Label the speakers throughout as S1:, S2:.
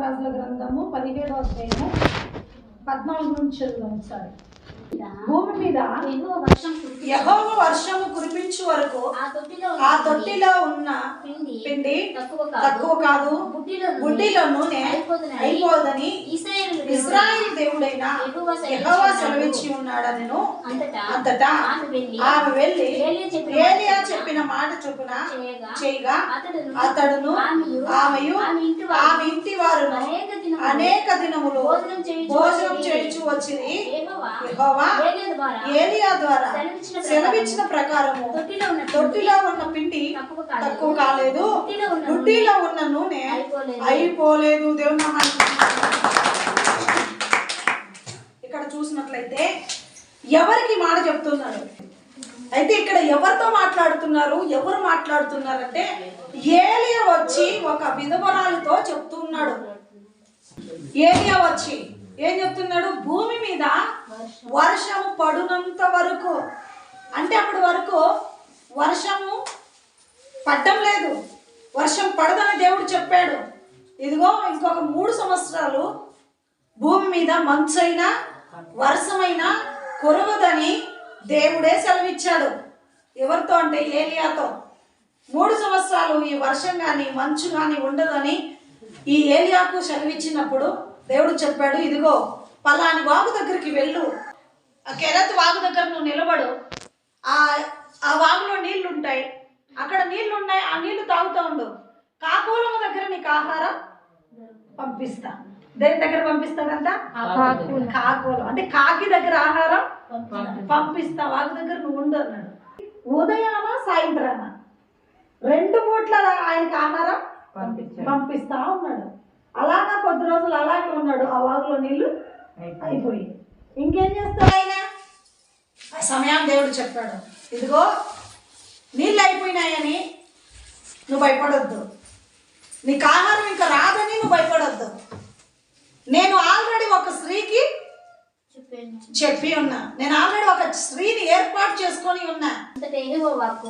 S1: రాజుల గ్రంథము పదిహేడో అధ్యాయము పద్నాలుగు నుంచి ఒకసారి భూమి మీద. యహోవ వర్షము కురిపించు వరకు
S2: ఆ తొట్టిలో
S1: ఆ
S2: ఉన్న పిండి తక్కువ కాదు. బుడ్డిలో నూనె
S1: అయిపోదని ఇస్రాయిల్ దేవుడైన
S2: సెలవిచ్చి
S1: ఉన్నాడనెను
S2: అంతటా ఆమె వెళ్ళి ఏలియా చెప్పిన మాట
S1: చెప్పిన?
S2: చేయగా అతడును ఆమెయు ఆమె ఇంటి వారు
S1: ఆమె ఇంటి వారును
S2: అనేక దినములు భోజనం చేయుచు
S1: వచ్చింది
S2: ఏలియా ద్వారా సెలవిచ్చిన
S1: ప్రకారము
S2: తొట్టిలో ఉన్న
S1: పిండి
S2: తక్కువ కాలేదు. బుడ్డిలో ఉన్న
S1: నూనె
S2: అయిపోలేదు.
S1: ఇక్కడ చూసినట్లయితే ఎవరికి మాట చెప్తున్నాడు అయితే ఇక్కడ ఎవరితో మాట్లాడుతున్నారు? ఎవరు మాట్లాడుతున్నారంటే ఏలియా వచ్చి ఒక విధవరాలతో చెప్తున్నాడు. ఏలియా వచ్చి ఏం చెప్తున్నాడు? భూమి మీద వర్షం పడునంత వరకు. అంటే అప్పటి వరకు వర్షము పడ్డం లేదు. వర్షం పడదని దేవుడు చెప్పాడు. ఇదిగో ఇంకొక మూడు సంవత్సరాలు భూమి మీద మంచైనా వర్షమైనా కురవదని దేవుడే సెలవిచ్చాడు. ఎవరితో అంటే ఏలియాతో. మూడు సంవత్సరాలు ఈ వర్షం కానీ మంచు కానీ ఉండదని ఈ ఏలియాకు సెలవిచ్చినప్పుడు దేవుడు చెప్పాడు ఇదిగో పలాని వాగు దగ్గరికి వెళ్ళు. ఆ కెరత్ వాగు దగ్గర నువ్వు నిలబడు. ఆ ఆ వాగులో నీళ్ళు ఉంటాయి అక్కడ నీళ్ళు ఉన్నాయి ఆ నీళ్ళు తాగుతూ ఉండు. కాకోలమ దగ్గర నీకు ఆహారం పంపిస్తా. దేని దగ్గర పంపిస్తాడంట కాకోలం. అంటే కాకి దగ్గర ఆహారం పంపిస్తా. వాగు దగ్గర నువ్వు ఉండు అన్నాడు. ఉదయాన సాయంత్రాన రెండు పూట్ల ఆయనకి ఆహారం పంపిస్తా ఉన్నాడు. అలాగా కొద్ది రోజులు అలాగే ఉన్నాడు. ఆ వాగులో నీళ్ళు అయిపోయి ఇంకేం చేస్తాడు ఆయన? ఆ సమయాన్ని దేవుడు చెప్పాడు. ఇదిగో నీళ్ళు అయిపోయినాయని నువ్వు భయపడొద్దు. నీకు ఆహారం ఇంకా రాదని నువ్వు భయపడొద్దు. నేను ఆల్రెడీ ఒక స్త్రీకి చెప్పి ఉన్నా. నేను ఆల్రెడీ ఒక స్త్రీని ఏర్పాటు చేసుకొని ఉన్నా.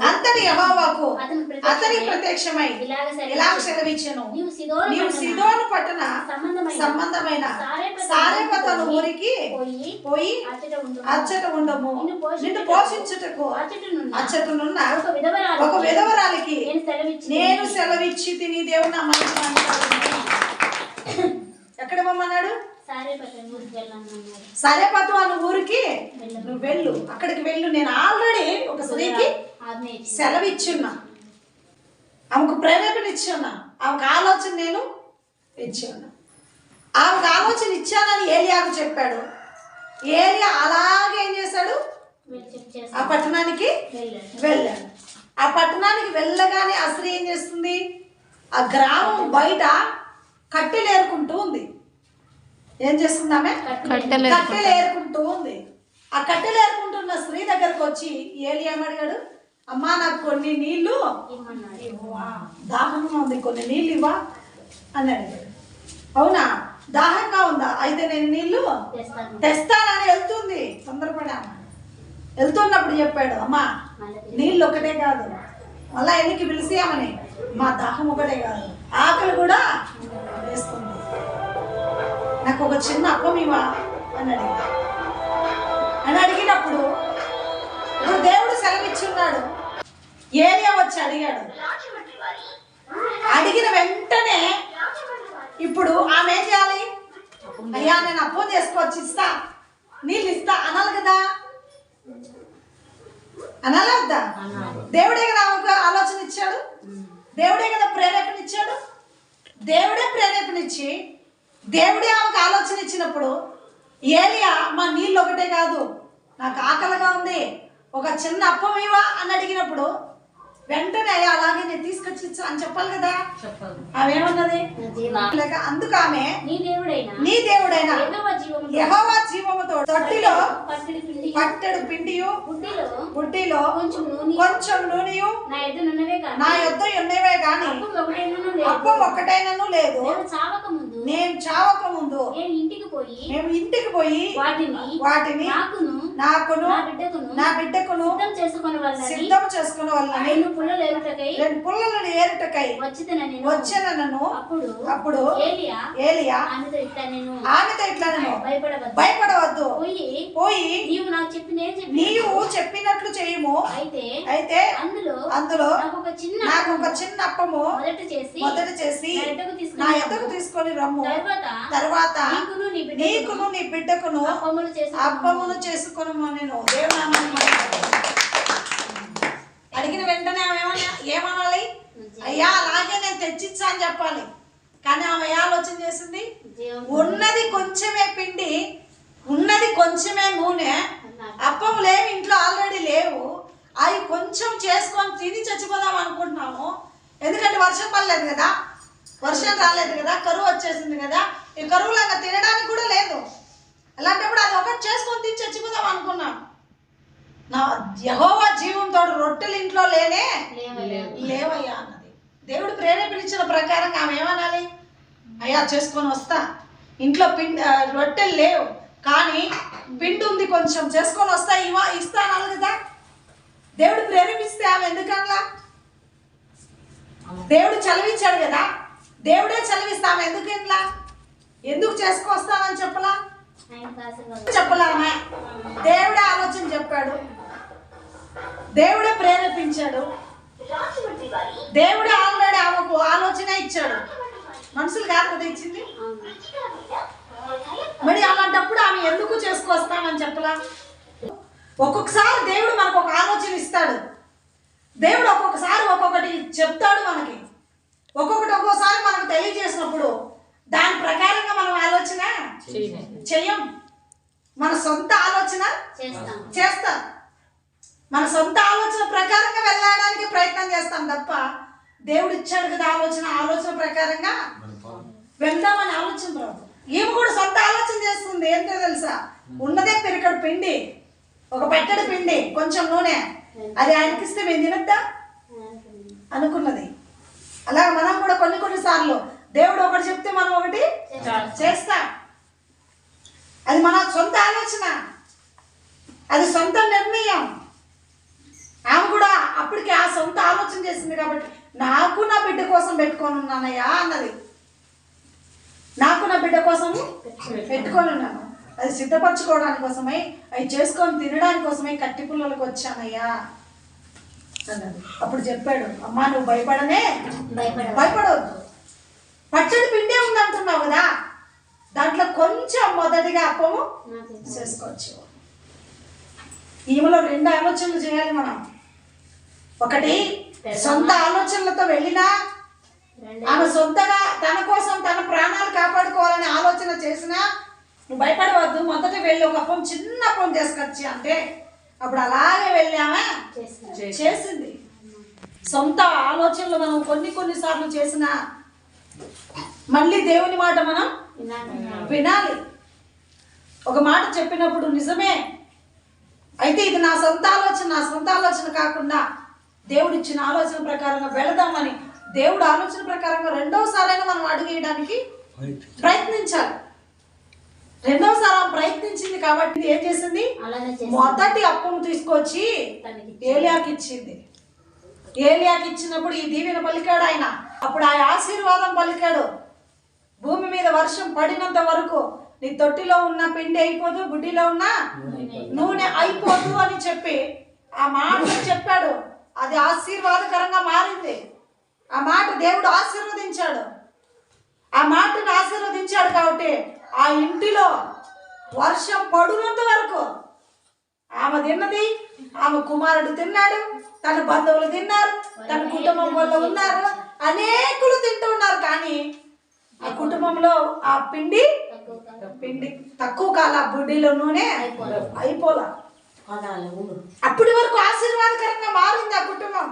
S2: అంతటా యెహోవాకు అతని ప్రత్యక్షమై. ఇలాగ సెలవిచ్చెను. నీవు సిదోను పట్టణ. సంబంధమైన. సారేపతను
S1: ఊరికి
S2: పోయి అచ్చట ఉండు
S1: అచ్చట ఉండము.
S2: నిన్ను పోషించుటకు.
S1: నిన్ను పోషించుటకు.
S2: అచ్చటనున్న. ఒక విధవరాలికి నేను సెలవిచ్చి
S1: తిని దేవుడు నా మనసు ఎక్కడ
S2: ఊరికి వెళ్ళాలన్నాడు
S1: సరేపతు అన్న ఊరికి. నువ్వు వెళ్ళు. అక్కడికి వెళ్ళు. నేను ఆల్రెడీ ఒక స్త్రీకి
S2: ఆజ్ఞ ఇచ్చి
S1: సెలవిచ్చున్నా. ఆమెకు ప్రేరేపణ ఇచ్చున్నా. ఆమెకు ఆలోచన నేను ఇచ్చున్నా. ఆమెకు ఆలోచన ఇచ్చానని ఏలియాకు చెప్పాడు. ఏలియా అలాగే ఏం చేశాడు? ఆ పట్టణానికి
S2: వెళ్ళాడు.
S1: వెళ్ళాడు. ఆ పట్టణానికి వెళ్ళగానే ఆ స్త్రీ ఏం చేస్తుంది? ఆ గ్రామం బయట కట్టెలు ఏరుకుంటూ ఉంది. ఏం చేస్తుంది ఆమె
S2: కట్టెలు
S1: ఏరుకుంటూ ఉంది. ఆ కట్టెలు ఏరుకుంటున్న స్త్రీ దగ్గరకు వచ్చి ఏలి ఏమడిగాడు అమ్మా నాకు కొన్ని నీళ్ళు దాహంగా ఉంది కొన్ని నీళ్ళు ఇవ్వా? అని అడిగాడు. అవునా? దాహంగా ఉందా? అయితే నేను నీళ్ళు
S2: తెస్తాను.
S1: తెస్తానని వెళ్తుంది. తొందరపడి వెళ్తున్నప్పుడు చెప్పాడు అమ్మా నీళ్ళు ఒకటే కాదు. మళ్ళా ఎన్నికి పిలిచామని? మా దాహం ఒకటే కాదు. ఆకలి కూడా వేస్తుంది. నాకు ఒక చిన్న అప్పం ఇవ్వా అని అడిగింది అని అడిగినప్పుడు ఇప్పుడు దేవుడు సెలవిచ్చున్నాడు. ఏరియా వచ్చి అడిగాడు. అడిగిన వెంటనే ఇప్పుడు ఆమె ఏం చేయాలి? అయ్యా నేను అప్పం చేసుకోవచ్చు ఇస్తా. నీళ్ళు ఇస్తా. అనాలి కదా? అనాలా వద్దా? దేవుడే కదా ఆమెకు ఆలోచన ఇచ్చాడు. దేవుడే కదా ప్రేరేపణ ఇచ్చాడు. దేవుడే ప్రేరేపణ ఇచ్చి దేవుడే ఆమెకు ఆలోచన ఇచ్చినప్పుడు ఏలియా మా నీళ్ళు ఒకటే కాదు నాకు ఆకలిగా ఉంది ఒక చిన్న అప్పం ఇవా అని అడిగినప్పుడు వెంటనే "అయ్యా, అలాగే నేను తీసుకొచ్చి అని చెప్పాలి కదా.
S2: జీవ
S1: లేక అందుకు ఆమె
S2: నీ దేవుడైన యెహోవా
S1: జీవముతో తొట్టిలో
S2: పట్టడి పిండి
S1: పిండియు
S2: బుడ్డిలో కొంచెం నూనె
S1: నూనెయు
S2: నా
S1: యొద్ద ఉన్నవే గాని
S2: అప్పు
S1: ఒక్కటైనను లేదు.
S2: నేను చావక ముందు
S1: నేను చావక ముందు
S2: నేను ఇంటికి పోయి
S1: మేము ఇంటికి పోయి
S2: వాటిని
S1: వాటిని
S2: నాకును
S1: నాకును
S2: నా బిడ్డకును
S1: నా బిడ్డకును
S2: సిద్ధం చేసుకుని వాళ్ళని
S1: సిద్ధం చేసుకున్న వాళ్ళని
S2: నేను పుల్లలు ఏరుటకై
S1: రెండు పుల్లలను ఏరుటకై
S2: వచ్చిన నేను.
S1: వచ్చానను
S2: అప్పుడు
S1: అప్పుడు
S2: ఏలియా ఆమెతో ఇట్లా నేను భయపడవద్దు. పోయి నీవు నాకు చెప్పి నేను చెప్పి
S1: నీవు చెప్పినట్లు చేయుము.
S2: అయితే
S1: అయితే
S2: అందులో
S1: అందులో
S2: నాకు ఒక చిన్న
S1: నాకు ఒక చిన్న అప్పము
S2: మొదట చేసి
S1: మొదట చేసి
S2: నా ఎద్దకు తీసుకుని
S1: రమ్ము.
S2: తర్వాత నీకును నీ బిడ్డకును
S1: అప్పమును చేసుకును నేను. అడిగిన వెంటనే ఆమె ఏమన్నా ఏమనాలి? అయ్యా అలాగే నేను తెచ్చిచ్చా అని చెప్పాలి. కానీ ఆమె ఆలోచన చేసింది? ఉన్నది కొంచెమే పిండి ఉన్నది కొంచెమే నూనె అప్పములేమి ఇంట్లో ఆల్రెడీ లేవు. అవి కొంచెం చేసుకొని తిని చచ్చిపోదాం అనుకుంటున్నాము. ఎందుకంటే వర్షం పడలేదు కదా? వర్షం రాలేదు కదా? కరువు వచ్చేసింది కదా? ఈ కరువులాగా తినడానికి కూడా లేదు. అలాంటప్పుడు అది ఒకటి చేసుకొని తిని చచ్చిపోదాం అనుకున్నాం నా యహోవా జీవంతో రొట్టెలు ఇంట్లో లేనే దేవుడు ప్రేరేపించిన ప్రకారంగా ఆమె ఏమనాలి? అయ్యా చేసుకొని వస్తా. ఇంట్లో పిండి రొట్టెలు లేవు. కానీ పిండి ఉంది కొంచెం చేసుకొని వస్తా ఇవా ఇస్తా అనాలి కదా. దేవుడు ప్రేరేపిస్తే ఆమె ఎందుకనలా? దేవుడు చదివించాడు కదా. దేవుడే చదివిస్తా ఆమె ఎందుకు ఎట్లా ఎందుకు చేసుకొస్తానని చెప్పలా
S2: ఆయనకు
S1: ఆమె దేవుడే ఆలోచన చెప్పాడు. దేవుడే ప్రేరేపించాడు. దేవుడే ఆల్రెడీ ఆమెకు ఆలోచన ఇచ్చాడు. మనుషులు కాదు కదా ఇచ్చింది?
S2: అవును.
S1: మరి అలాంటప్పుడు ఆమె ఎందుకు చేసుకొస్తామని చెప్పలా? ఒక్కొక్కసారి దేవుడు మనకు ఒక ఆలోచన ఇస్తాడు. దేవుడు ఒక్కొక్కసారి ఒక్కొక్కటి చెప్తాడు మనకి. ఒక్కొక్కటి ఒక్కోసారి మనకు తెలియజేసినప్పుడు దాని ప్రకారంగా మనం ఆలోచన చెయ్యం. మన సొంత ఆలోచన
S2: చేస్తాం.
S1: చేస్తాం. మన సొంత ఆలోచన ప్రకారంగా వెళ్ళడానికి ప్రయత్నం చేస్తాం తప్ప దేవుడు ఇచ్చాడు కదా ఆలోచన ఆలోచన ప్రకారంగా వెళ్దామని ఆలోచన రాదు. ఈమె కూడా సొంత ఆలోచన చేస్తుంది ఏంటో తెలుసా? ఉన్నదే పెరికడు పిండి ఒక పెట్టెడు పిండి కొంచెం నూనె. అది ఆయనకిస్తే మేము తినద్దా? అనుకున్నది. అలా మనం కూడా కొన్ని కొన్ని సార్లు దేవుడు ఒకటి చెప్తే మనం ఒకటి చేస్తాం. అది మన సొంత ఆలోచన. అది సొంత నిర్ణయం ఆమె కూడా అప్పటికి ఆ సొంత ఆలోచన చేసింది కాబట్టి నాకు నా బిడ్డ కోసం పెట్టుకొని ఉన్నానయ్యా అన్నది. నాకు నా బిడ్డ కోసము పెట్టుకొని ఉన్నాను అది సిద్ధపరచుకోవడానికి కోసమై అవి చేసుకొని తినడానికి కోసమై కట్టి పుల్లలకు వచ్చానయ్యా అన్నది. అప్పుడు చెప్పాడు అమ్మా నువ్వు భయపడనే
S2: భయపడ
S1: భయపడవద్దు. పచ్చడి పిండే ఉంది అంటున్నావు కదా దాంట్లో కొంచెం మొదటిగా అప్పము చేసుకోవచ్చు. ఈమెలో రెండు ఆలోచనలు చేయాలి మనం. ఒకటి సొంత ఆలోచనలతో వెళ్ళినా ఆమె సొంతగా తన కోసం తన ప్రాణాలు కాపాడుకోవాలని ఆలోచన చేసినా నువ్వు భయపడవద్దు. మొదట వెళ్ళి ఒక అప్పం చిన్న అప్పం చేసుకొచ్చి అంటే అప్పుడు అలాగే వెళ్ళామా చేసింది. సొంత ఆలోచనలు మనం కొన్ని కొన్ని సార్లు చేసిన మళ్ళీ దేవుని మాట మనం. వినాలి. ఒక మాట చెప్పినప్పుడు నిజమే. అయితే ఇది నా సొంత ఆలోచన నా సొంత ఆలోచన కాకుండా దేవుడు ఇచ్చిన ఆలోచన ప్రకారంగా వెళదామని దేవుడు ఆలోచన ప్రకారంగా రెండోసారైనా మనం అడుగేయడానికి ప్రయత్నించాలి. రెండోసారి ఆమె ప్రయత్నించింది కాబట్టి ఏం చేసింది? మొదటి అప్పును తీసుకొచ్చి
S2: తనకి
S1: ఏలియాకి ఇచ్చింది. ఏలియాకి ఇచ్చినప్పుడు ఈ దీవెన పలికాడు ఆయన. అప్పుడు ఆ ఆశీర్వాదం పలికాడు. భూమి మీద వర్షం పడినంత వరకు నీ తొట్టిలో ఉన్న పిండి అయిపోదు బుడ్డిలో ఉన్న నూనె అయిపోదు అని చెప్పి ఆ మాట చెప్పాడు. అది ఆశీర్వాదకరంగా మారింది. ఆ మాట దేవుడు ఆశీర్వదించాడు ఆ మాటను ఆశీర్వదించాడు కాబట్టి ఆ ఇంటిలో వర్షం పడునంత వరకు ఆమె తిన్నది ఆమె కుమారుడు తిన్నాడు తన బంధువులు తిన్నారు తన కుటుంబం వాళ్ళు ఉన్నారు అనేకులు తింటూ ఉన్నారు కానీ ఆ కుటుంబంలో ఆ పిండి. పిండి తక్కువ కాల బుడ్డిలో నూనె
S2: అయిపోలా.
S1: అయిపోలా అప్పటి వరకు ఆశీర్వాదకరంగా మారింది ఆ కుటుంబం